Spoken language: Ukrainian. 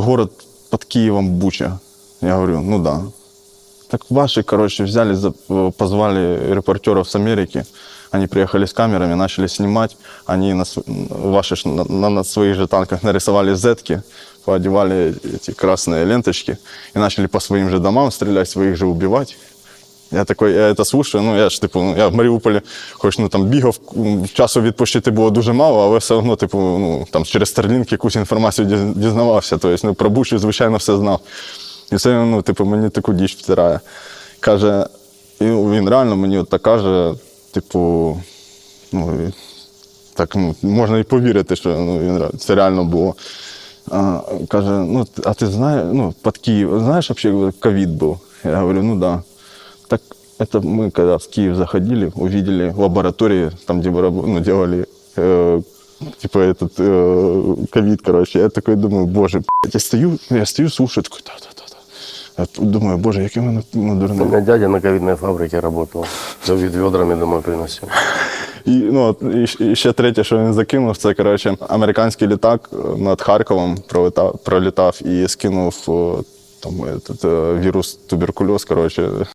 Город под Киевом Буча. Я говорю, ну да. Так ваши, короче, взяли, э, позвали репортеров с Америки. Они приехали с камерами, начали снимать. Они на, ваши на, на- на своих же танках нарисовали зетки, поодевали эти красные ленточки и начали по своим же домам стрелять, своих же убивать. Я такой, я це слушаю, ну я ж типу, я в Маріуполі, хоч ну там бігав, часу відпочити було дуже мало, але все одно, типу, ну там через Starlink якусь інформацію дізнавався. Тобто, ну, про Бучу, звичайно, все знав. І це, ну, типу, мені таку діч втирає. Каже, і він реально мені от так каже, типу, ну, так ну, можна і повірити, що ну, він, це реально було. А, каже, ну, а ти знаєш, ну, під Київ, знаєш, вообще ковід був? Я говорю, ну да. Так это мы, когда в Киев заходили, увидели лаборатории, там, где мы раб- ну, делали э, типа этот э, ковид, короче. Я такой думаю, боже, блядь, я стою, я стою, слушаю, такой, да-да-да. Я тут думаю, боже, який мене ну, У дурний. меня дядя на ковидной фабрике работал. Вид ведрами домой приносил. І, ну, от, і, щ- і ще третє, що він закинув, це коротше, американський літак е, над Харковом пролетав, пролітав і скинув о, там, этот, е, вірус туберкульоз, коротше,